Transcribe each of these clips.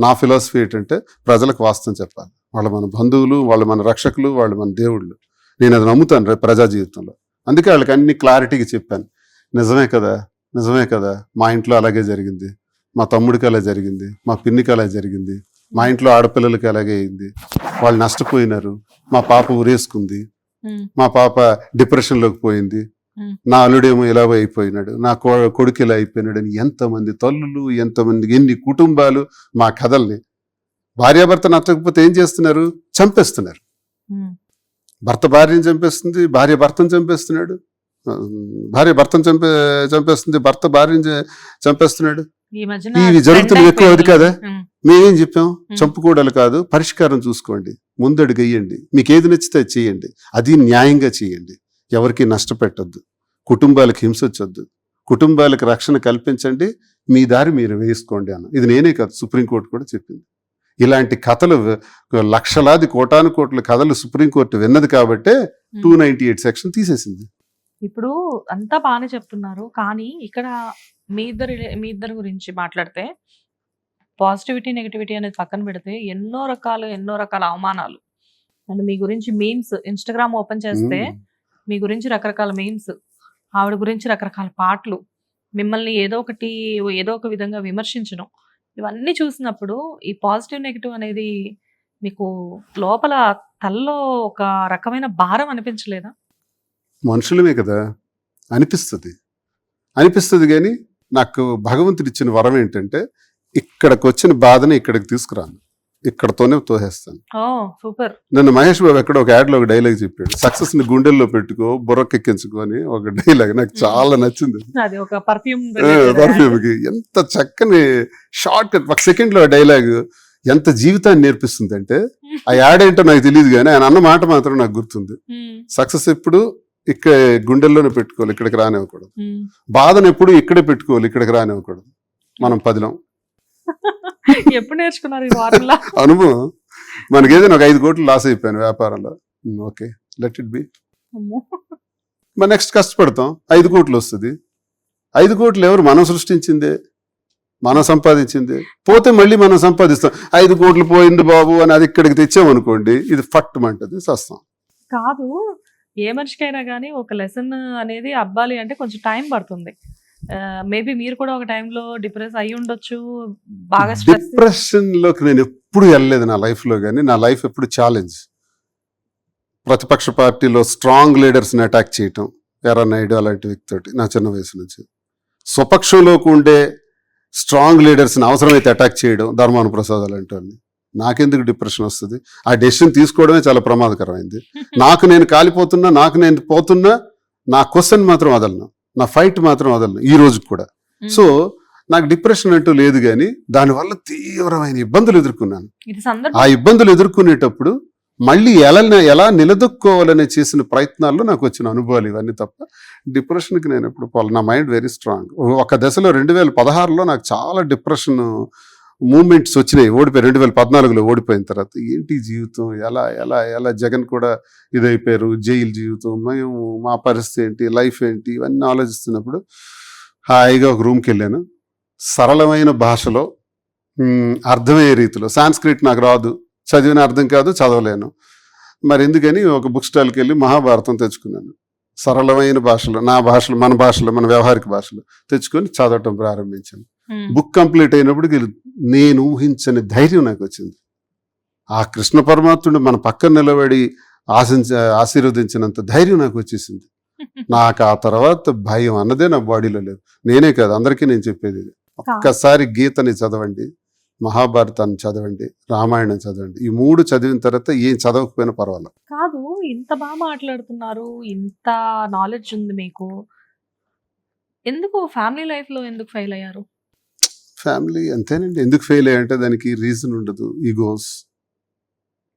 నా ఫిలాసఫీ ఏంటంటే ప్రజలకు వాస్తవం చెప్పాలి. వాళ్ళు మన బంధువులు వాళ్ళు మన రక్షకులు వాళ్ళు మన దేవుళ్ళు. నేను అది నమ్ముతాను రేపు ప్రజా జీవితంలో. అందుకే వాళ్ళకి అన్ని క్లారిటీగా చెప్పాను. నిజమే కదా? నిజమే కదా? మా ఇంట్లో అలాగే జరిగింది. మా తమ్ముడికి అలా జరిగింది. మా పిన్నికి అలా జరిగింది. మా ఇంట్లో ఆడపిల్లలకి అలాగే అయింది. వాళ్ళు నష్టపోయినారు. మా పాప ఉరేసుకుంది ఉమ్, మా పాప డిప్రెషన్లోకి పోయింది. నా అల్లుడేమో ఇలా అయిపోయినాడు నా కొడుకు ఇలా అయిపోయినాడు అని ఎంతమంది తల్లులు ఎంతమంది ఎన్ని కుటుంబాలు మా కథల్ని భార్యాభర్త నచ్చకపోతే ఏం చేస్తున్నారు? చంపేస్తున్నారు. భర్త భార్యను చంపేస్తుంది భార్య భర్తను చంపేస్తున్నాడు. భార్య భర్తను చంపే చంపేస్తుంది భర్త భార్యను చంపేస్తున్నాడు. ఇవి జరుగుతున్నవి ఎక్కువ అది కదా? మేమేం చెప్పాం? చంపుకోవడాలు కాదు పరిష్కారం చూసుకోండి ముందడుగు వేయండి మీకు ఏది నచ్చితే అది చేయండి అది న్యాయంగా చేయండి. ఎవరికి నష్టపెట్టొద్దు. కుటుంబాలకు హింస వచ్చొద్దు. కుటుంబాలకు రక్షణ కల్పించండి. మీ దారి మీరు వేసుకోండి అన్న. ఇది నేనే కాదు సుప్రీంకోర్టు కూడా చెప్పింది. ఇలాంటి కథలు లక్షలాది కోటాను కోట్ల కథలు సుప్రీంకోర్టు విన్నది కాబట్టే టూ నైన్టీ ఎయిట్ సెక్షన్ తీసేసింది. ఇప్పుడు అంతా బాగానే చెప్తున్నారు. కానీ ఇక్కడ మీ ఇద్దరు మీ ఇద్దరి గురించి మాట్లాడితే పాజిటివిటీ నెగిటివిటీ అనేది పక్కన పెడితే ఎన్నో రకాలు ఎన్నో రకాల అవమానాలు. అండ్ మీ గురించి మీమ్స్ ఇన్స్టాగ్రామ్ ఓపెన్ చేస్తే. మీ గురించి రకరకాల మీమ్స్ ఆవిడ గురించి రకరకాల పాటలు మిమ్మల్ని ఏదో ఒకటి ఏదో ఒక విధంగా విమర్శించడం ఇవన్నీ చూసినప్పుడు ఈ పాజిటివ్ నెగిటివ్ అనేది మీకు లోపల తల్లో ఒక రకమైన భారం అనిపించలేదా? మనుషులమే కదా అనిపిస్తుంది. అనిపిస్తుంది కానీ నాకు భగవంతుడిచ్చిన వరం ఏంటంటే ఇక్కడికి వచ్చిన బాధని ఇక్కడికి తీసుకురాను. ఇక్కడతోనే తోసేస్తాను. సూపర్. నన్ను మహేష్ బాబు ఎక్కడ ఒక యాడ్లో ఒక డైలాగ్ చెప్పాడు. సక్సెస్ని గుండెల్లో పెట్టుకో బుర్రకెక్కించుకో అని ఒక డైలాగ్ నాకు చాలా నచ్చింది. పర్ఫ్యూమ్కి ఎంత చక్కని షార్ట్ కట్ ఒక సెకండ్లో డైలాగ్ ఎంత జీవితాన్ని నేర్పిస్తుంది అంటే ఆ యాడ్ ఏంటో నాకు తెలియదు కానీ ఆయన అన్న మాట మాత్రం నాకు గుర్తుంది. సక్సెస్ ఎప్పుడు ఇక్కడ గుండెల్లోనే పెట్టుకోవాలి ఇక్కడికి రానివ్వకూడదు. బాధను ఎప్పుడు ఇక్కడే పెట్టుకోవాలి ఇక్కడికి రానివ్వకూడదు. మనం పదిలం. ఎప్పుడు నేర్చుకున్నారు ఈ అనుభవం. మనకి ఏదైనా ఒక ఐదు కోట్లు లాస్ అయిపోయాను వ్యాపారంలో. Okay let it be. మరి నెక్స్ట్ కష్టపడతాం. ఐదు కోట్లు వస్తుంది. ఐదు కోట్లు ఎవరు మనం సృష్టించిందే? మనం సంపాదించిందే? పోతే మళ్ళీ మనం సంపాదిస్తాం. ఐదు కోట్లు పోయింది బాబు అని అది ఇక్కడికి తెచ్చామనుకోండి ఇది ఫట్ మంటది సస్తాం. కాదు ఏ మనిషికైనా కానీ ఒక లెసన్ అనేది అవ్వాలి అంటే కొంచెం టైం పడుతుంది. మేబీ మీరు కూడా ఒక టైంలో డిప్రెస్ అయి ఉండొచ్చు బాగా డిప్రెషన్లోకి నేను ఎప్పుడు వెళ్ళలేదు నా లైఫ్లో కానీ నా లైఫ్ ఎప్పుడు ఛాలెంజ్ ప్రతిపక్ష పార్టీలో స్ట్రాంగ్ లీడర్స్ని అటాక్ చేయటం ఎర్ర నాయుడు అలాంటి వ్యక్తితోటి నా చిన్న వయసు నుంచి. స్వపక్షంలోకి ఉండే స్ట్రాంగ్ లీడర్స్ని అవసరమైతే అటాక్ చేయడం ధర్మాన ప్రసాద్ అలాంటి వాళ్ళని నాకెందుకు డిప్రెషన్ వస్తుంది? ఆ డెసిషన్ తీసుకోవడమే చాలా ప్రమాదకరమైంది. నాకు నేను కాలిపోతున్నా నాకు నేను పోతున్నా నా క్వశ్చన్ మాత్రం వదలను. నా ఫైట్ మాత్రం వదలను ఈ రోజు కూడా. సో నాకు డిప్రెషన్ అంటూ లేదు కానీ దానివల్ల తీవ్రమైన ఇబ్బందులు ఎదుర్కొన్నాను. ఆ ఇబ్బందులు ఎదుర్కొనేటప్పుడు మళ్ళీ ఎలా ఎలా నిలదొక్కోవాలని చేసిన ప్రయత్నాల్లో నాకు వచ్చిన అనుభవాలు ఇవన్నీ తప్ప డిప్రెషన్కి నేను ఎప్పుడు పోలే. నా మైండ్ వెరీ స్ట్రాంగ్ ఒక దశలో రెండు వేల పదహారులో నాకు చాలా డిప్రెషన్ మూమెంట్స్ వచ్చినాయి ఓడిపోయి రెండు వేల పద్నాలుగులో ఓడిపోయిన తర్వాత ఏంటి జీవితం? ఎలా ఎలా ఎలా జగన్ కూడా ఇదైపోయారు జైలు జీవితం మేము మా పరిస్థితి ఏంటి లైఫ్ ఏంటి ఇవన్నీ ఆలోచిస్తున్నప్పుడు హాయిగా ఒక రూమ్కి వెళ్ళాను. సరళమైన భాషలో అర్థమయ్యే రీతిలో సాంస్క్రిట్ నాకు రాదు చదివిన అర్థం కాదు చదవలేను. మరి ఎందుకని ఒక బుక్ స్టాల్కి వెళ్ళి మహాభారతం తెచ్చుకున్నాను. సరళమైన భాషలో నా భాషలో మన భాషలో మన వ్యవహారిక భాషలో తెచ్చుకొని చదవటం ప్రారంభించాను. ఉమ్, బుక్ కంప్లీట్ అయినప్పటికి నేను ఊహించని ధైర్యం నాకు వచ్చింది. ఆ కృష్ణ పరమాత్ముడు మన పక్కన నిలబడి ఆశించ ఆశీర్వదించినంత ధైర్యం నాకు వచ్చేసింది. నాకు ఆ తర్వాత భయం అన్నదే నా బాడీలో లేదు. నేనే కాదు అందరికీ నేను చెప్పేది. ఒక్కసారి గీతని చదవండి. మహాభారతాన్ని చదవండి రామాయణం చదవండి. ఈ మూడు చదివిన తర్వాత ఏం చదవకపోయినా పర్వాలేదు. కాదు ఇంత బాగా మాట్లాడుతున్నారు ఇంత నాలెడ్జ్ ఉంది మీకు. ఎందుకు ఫ్యామిలీ లైఫ్లో ఎందుకు ఫెయిల్ అయ్యారు? ఫ్యామిలీ అంతేనండి. ఎందుకు ఫెయిల్ అయ్యంటే దానికి రీజన్ ఉండదు. ఈగోస్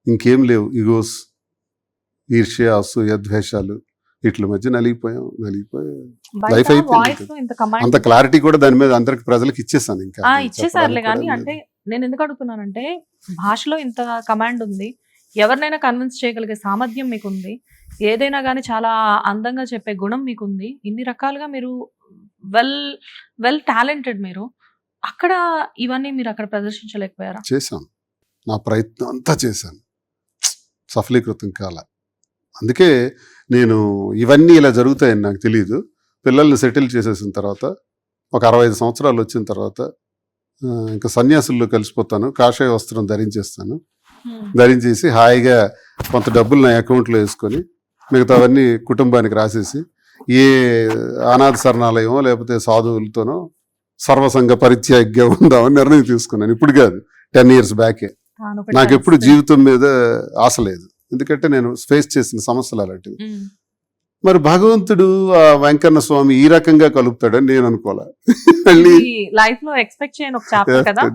ఇంకేం లేవు. ఈగోస్ ఈర్ష్య అసూయ ద్వేషాలు. వీటి మధ్య నలిగిపోయాం నలిగిపోయాం Life అయిపోయింది అంత క్లారిటీ కూడా దాని మీద అందరికి ప్రజలకు ఇచ్చేసాను ఇంకా. ఇచ్చేసారులే కానీ అంటే. నేను ఎందుకు అడుగుతున్నానంటే భాషలో ఇంత కమాండ్ ఉంది ఎవరినైనా కన్విన్స్ చేయగలిగే సామర్థ్యం మీకు ఉంది ఏదైనా కానీ చాలా అందంగా చెప్పే గుణం మీకు ఉంది ఇన్ని రకాలుగా మీరు వెల్ వెల్ టాలెంటెడ్ మీరు అక్కడ ఇవన్నీ మీరు అక్కడ ప్రదర్శించలేకపోయారా? చేశాను. నా ప్రయత్నం అంతా చేశాను. సఫలీకృతం కాల. అందుకే నేను ఇవన్నీ ఇలా జరుగుతాయని నాకు తెలియదు పిల్లల్ని సెటిల్ చేసేసిన తర్వాత ఒక అరవై ఐదు సంవత్సరాలు వచ్చిన తర్వాత ఇంకా సన్యాసుల్లో కలిసిపోతాను. కాషాయ వస్త్రం ధరించేస్తాను. ధరించేసి హాయిగా కొంత డబ్బులు నా అకౌంట్లో వేసుకొని మిగతావన్నీ కుటుంబానికి రాసేసి ఏ అనాథ శరణాలయమో లేకపోతే సాధువులతోనో సర్వసంగ పరిత్యాగ్యం ఉందామని నిర్ణయం తీసుకున్నాను. ఇప్పుడు కాదు. టెన్ ఇయర్స్ బ్యాకే. నాకు ఎప్పుడు. జీవితం మీద ఆశ లేదు. ఎందుకంటే నేను ఫేస్ చేసిన సమస్యలు అలాంటివి. మరి భగవంతుడు ఆ వెంకన్న స్వామి ఈ రకంగా కలుపుతాడని నేను అనుకోలే. మళ్ళీ ఇది లైఫ్లో ఎక్స్పెక్ట్ చేయని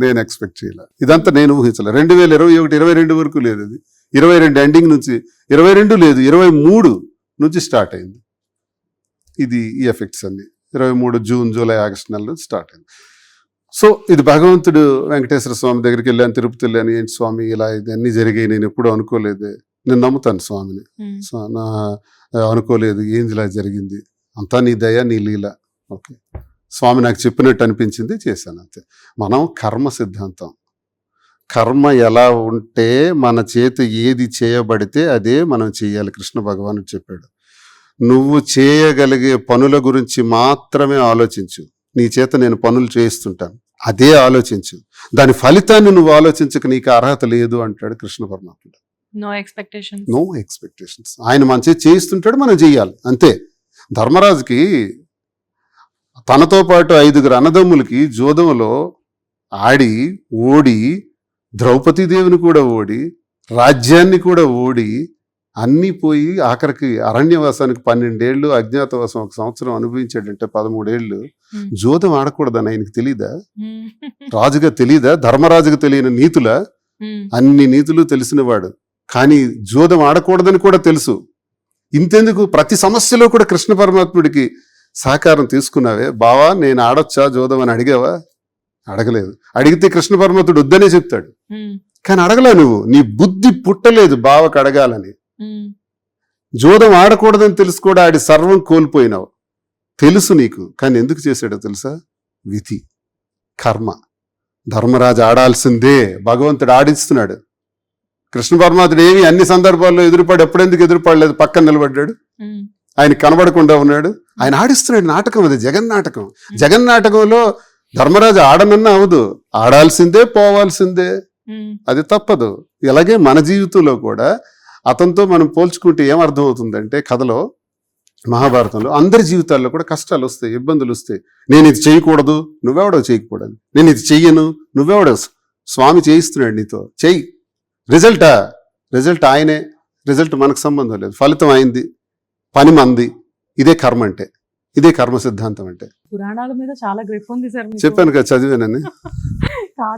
నేను ఎక్స్పెక్ట్ చేయలే. ఇదంతా నేను ఊహించలే. రెండు వేల ఇరవై ఒకటి ఇరవై రెండు వరకు లేదు అది ఇరవై రెండు ఎండింగ్ నుంచి ఇరవై రెండు లేదు ఇరవై మూడు నుంచి స్టార్ట్ అయింది. ఇది ఈ ఎఫెక్ట్స్ అన్ని. ఇరవై మూడు జూన్ జూలై ఆగస్ట్ నెల నుంచి స్టార్ట్ అయింది. సో ఇది భగవంతుడు వెంకటేశ్వర స్వామి దగ్గరికి వెళ్ళాను తిరుపతి వెళ్ళాను ఏంటి స్వామి ఇలా ఇది అన్ని జరిగాయి నేను ఎప్పుడు అనుకోలేదు. నేను నమ్ముతాను స్వామిని. నా అనుకోలేదు ఏం ఇలా జరిగింది? అంతా నీ దయ నీ లీల. ఓకే. స్వామి నాకు చెప్పినట్టు అనిపించింది చేశాను అంతే. మనం కర్మ సిద్ధాంతం. కర్మ ఎలా ఉంటే మన చేత ఏది చేయబడితే అదే మనం చేయాలి కృష్ణ భగవానుడు చెప్పాడు. నువ్వు చేయగలిగే పనుల గురించి మాత్రమే ఆలోచించు. నీ చేత నేను పనులు చేయిస్తుంటాను. అదే ఆలోచించు. దాని ఫలితాన్ని నువ్వు ఆలోచించక నీకు అర్హత లేదు అంటాడు కృష్ణ పరమాత్ముడు. నో ఎక్స్పెక్టేషన్ నో ఎక్స్పెక్టేషన్స్ ఆయన మంచి చేయిస్తుంటాడు మనం చెయ్యాలి అంతే. ధర్మరాజుకి తనతో పాటు ఐదుగురు అన్నదమ్ములకి జోదంలో ఆడి ఓడి ద్రౌపదీదేవిని కూడా ఓడి రాజ్యాన్ని కూడా ఓడి అన్నీ పోయి ఆఖరికి అరణ్యవాసానికి పన్నెండేళ్ళు అజ్ఞాతవాసం ఒక సంవత్సరం అనుభవించాడంటే పదమూడేళ్ళు. జోదం ఆడకూడదని ఆయనకి తెలీదా? రాజుగా తెలీదా? ధర్మరాజుగా తెలియని నీతులా? అన్ని నీతులు తెలిసినవాడు కానీ జోదం ఆడకూడదని కూడా తెలుసు. ఇంతెందుకు ప్రతి సమస్యలో కూడా కృష్ణ పరమాత్ముడికి సహకారం తీసుకున్నావే? బావా నేను ఆడొచ్చా జోదం అని అడిగావా? అడగలేదు. అడిగితే కృష్ణ పరమాత్ముడు వద్దనే చెప్తాడు. కానీ అడగలే నువ్వు? నీ బుద్ధి పుట్టలేదు బావకు అడగాలని. జోదం ఆడకూడదని తెలుసు కూడా ఆడి సర్వం కోల్పోయినావు. తెలుసు నీకు. కానీ ఎందుకు చేశాడో తెలుసా? విధి. కర్మ. ధర్మరాజు ఆడాల్సిందే. భగవంతుడు ఆడిస్తున్నాడు. కృష్ణ పరమాత్ముడు ఏమి అన్ని సందర్భాల్లో ఎదురుపడి ఎప్పుడెందుకు ఎదురుపడలేదు పక్కన నిలబడ్డాడు. ఆయన కనబడకుండా ఉన్నాడు. ఆయన ఆడిస్తున్నాడు నాటకం అది జగన్ నాటకం. జగన్ నాటకంలో ధర్మరాజు ఆడనన్నా అవదు. ఆడాల్సిందే పోవాల్సిందే. అది తప్పదు. ఇలాగే మన జీవితంలో కూడా అతనితో మనం పోల్చుకుంటే ఏం అర్థం అవుతుందంటే కథలో మహాభారతంలో అందరి జీవితాల్లో కూడా కష్టాలు వస్తాయి ఇబ్బందులు వస్తాయి. నేను ఇది చేయకూడదు నువ్వెవడో చేయకూడదు. నేను ఇది చెయ్యను నువ్వెవడో స్వామి చేయిస్తున్నాడు నీతో. చెయ్యి. రిజల్టా రిజల్ట్ ఆయనే. రిజల్ట్ మనకు సంబంధం లేదు. ఫలితం అయింది. పని మంది. ఇదే కర్మ అంటే. ఇదే కర్మ సిద్ధాంతం అంటే. పురాణాల మీద చాలా గ్రిప్ ఉంది సార్. చెప్పాను కదా చదివానని.